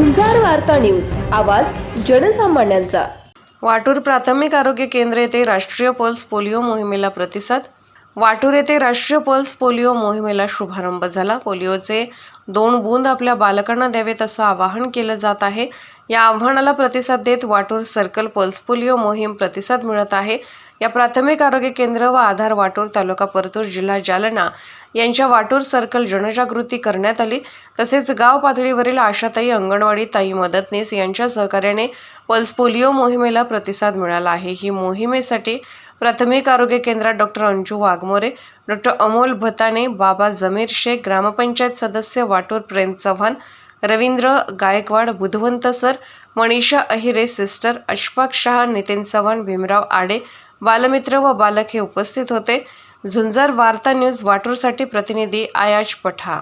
वार्ता न्यूज आवाज जनसामान्यांचा. वाटूर प्राथमिक आरोग्य केंद्र येथे राष्ट्रीय पल्स पोलिओ मोहिमेला प्रतिसाद. वाटूर येथे राष्ट्रीय पल्स पोलिओ मोहिमेला शुभारंभ झाला. पोलिओचे दोन बूंद आपल्या बालकांना द्यावेत असं आवाहन केलं जात आहे. या आव्हानाला प्रतिसाद देत वाटूर सर्कल पल्स पोलिओ मोहीम प्रतिसाद मिळत आहे. या प्राथमिक आरोग्य केंद्र व आधार वाटूर तालुका परतूर जिल्हा जालना यांच्या वाटूर सर्कल जनजागृती करण्यात आली. तसेच गाव पातळीवरील आशाताई अंगणवाडी ताई मदतनीस यांच्या सहकार्याने पल्स पोलिओ मोहिमेला प्रतिसाद मिळाला आहे. ही मोहिमेसाठी प्राथमिक आरोग्य केंद्रात डॉक्टर अंजू वाघमोरे डॉक्टर अमोल भताने बाबा जमीर शेख ग्रामपंचायत सदस्य वाटूर प्रेम चव्हाण रवींद्र गायकवाड बुधवंत सर मनीषा अहिरे सिस्टर अशफाक शहा नितीन चव्हाण भीमराव आडे बालमित्र व बालक हे उपस्थित होते. झुंजार वार्ता न्यूज वाटूरसाठी प्रतिनिधी आयाज पठा